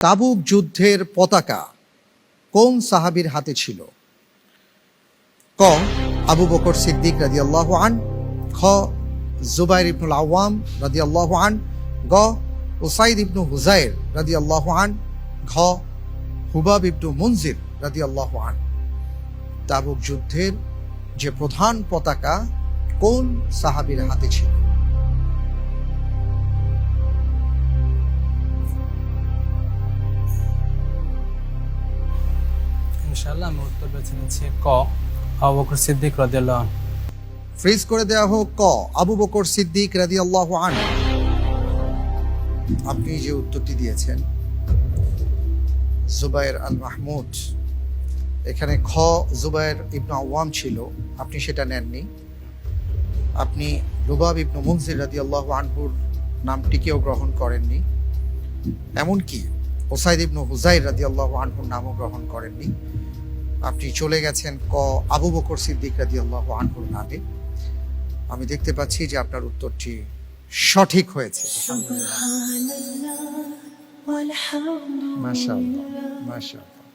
তাবুক যুদ্ধের পতাকা কোন সাহাবীর হাতে ছিল? ক. আবু বকর সিদ্দিক রাদিয়াল্লাহু আন, খ. জুবাইর ইবনুল আওয়াম রাদিয়াল্লাহু আন, গ. উসাইদ ইবনু হুজাইর রাদিয়াল্লাহু আন, ঘ. হুবাব ইবনু মুনজির রাদিয়াল্লাহু আন। তাবুক যুদ্ধের যে প্রধান পতাকা কোন সাহাবীর হাতে ছিল? ইনশাআল্লাহ আমি উত্তর বেছে নিচ্ছি ক, আবু বকর সিদ্দিক রাদিয়াল্লাহু আনহু। ফ্রিজ করে দেওয়া হোক, ক, আবু বকর সিদ্দিক রাদিয়াল্লাহু আন আপনি যে উত্তরটি দিয়েছেন, জুবাইর আল মাহমুদ এখানে খ, জুবাইর ইবনু আওয়াম ছিল, আপনি সেটা নেননি। আপনি রুবাব ইবনু মুনজির রাদিয়াল্লাহু আনহুর নামটিকেও গ্রহণ করেননি। এমনকি ওসাইদ ইবনু হুজাইর রাদিয়াল্লাহু আনহুর নামও গ্রহণ করেননি। আপনি চলে গেছেন ক আবু বকর সিদ্দিক রাজি আল্লাহ আনহুর নামে। আমি দেখতে পাচ্ছি যে আপনার উত্তরটি সঠিক হয়েছে। মাশাআল্লাহ মাশাআল্লাহ।